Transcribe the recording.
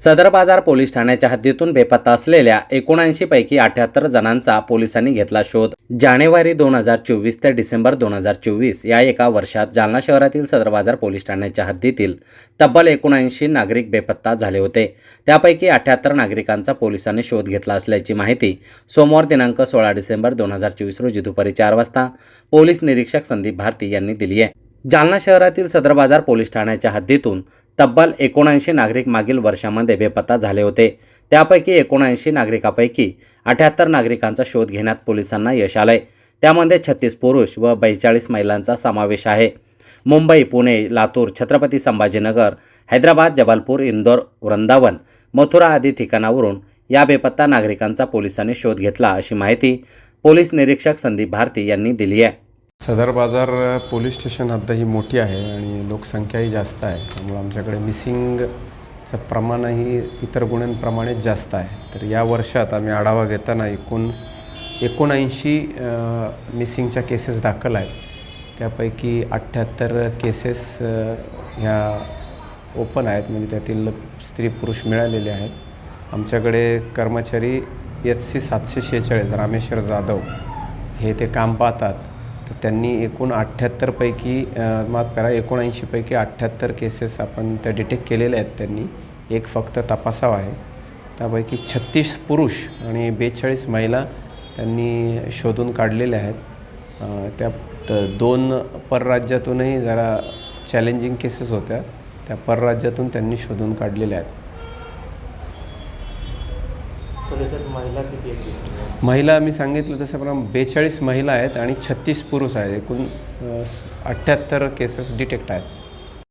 सदर बाजार पोलीस ठाण्याच्या हद्दीतून बेपत्ता असलेल्या एकोणऐंशी पैकी अठ्याहत्तर जणांचा पोलिसांनी घेतला शोध. जानेवारी दोन हजार चोवीस ते डिसेंबर दोन हजार चोवीस या एका वर्षात जालना शहरातील सदर बाजार पोलीस ठाण्याच्या हद्दीतील तब्बल एकोणऐंशी नागरिक बेपत्ता झाले होते. त्यापैकी अठ्याहत्तर नागरिकांचा पोलिसांनी शोध घेतला असल्याची माहिती सोमवार दिनांक सोळा डिसेंबर दोन हजार चोवीस रोजी दुपारी चार वाजता पोलीस निरीक्षक संदीप भारती यांनी दिली आहे. जालना शहरातील सदर बाजार पोलीस ठाण्याच्या हद्दीतून तब्बल एकोणऐंशी नागरिक मागील वर्षामध्ये बेपत्ता झाले होते. त्यापैकी एकोणऐंशी नागरिकापैकी अठ्याहत्तर नागरिकांचा शोध घेण्यात पोलिसांना यश आलंय. त्यामध्ये छत्तीस पुरुष व बेचाळीस महिलांचा समावेश आहे. मुंबई पुणे लातूर छत्रपती संभाजीनगर हैदराबाद जबलपूर इंदोर वृंदावन मथुरा आदी ठिकाणावरून या बेपत्ता नागरिकांचा पोलिसांनी शोध घेतला अशी माहिती पोलीस निरीक्षक संदीप भारती यांनी दिली आहे. सदर बाजार पोलीस स्टेशन हद्द ही मोठी आहे आणि लोकसंख्याही जास्त आहे. त्यामुळे आमच्याकडे मिसिंगचं प्रमाणही इतर गुन्ह्यांप्रमाणेच जास्त आहे. तर या वर्षात आम्ही आढावा घेताना एकूण एकोणऐंशी मिसिंगच्या केसेस दाखल आहेत. त्यापैकी अठ्ठ्याहत्तर केसेस ह्या ओपन आहेत. म्हणजे त्यातील स्त्री पुरुष मिळालेले आहेत. आमच्याकडे कर्मचारी एच सी सातशे शेहेचाळीस रामेश्वर जाधव हे ते काम पाहतात. तर त्यांनी एकूण अठ्ठ्याहत्तरपैकी माफ करा एकोणऐंशीपैकी अठ्ठ्याहत्तर केसेस आपण त्या डिटेक्ट केलेल्या आहेत त्यांनी. एक फक्त तपासावा आहे. त्यापैकी छत्तीस पुरुष आणि बेचाळीस महिला त्यांनी शोधून काढलेल्या आहेत. त्या दोन परराज्यातूनही जरा चॅलेंजिंग केसेस होत्या. त्या परराज्यातून त्यांनी शोधून काढलेल्या आहेत. महिला किती आहेत? महिला मी सांगितलं तसं बेचाळीस महिला आहेत आणि छत्तीस पुरुष आहेत. एकूण अठ्ठ्याहत्तर केसेस डिटेक्ट आहेत.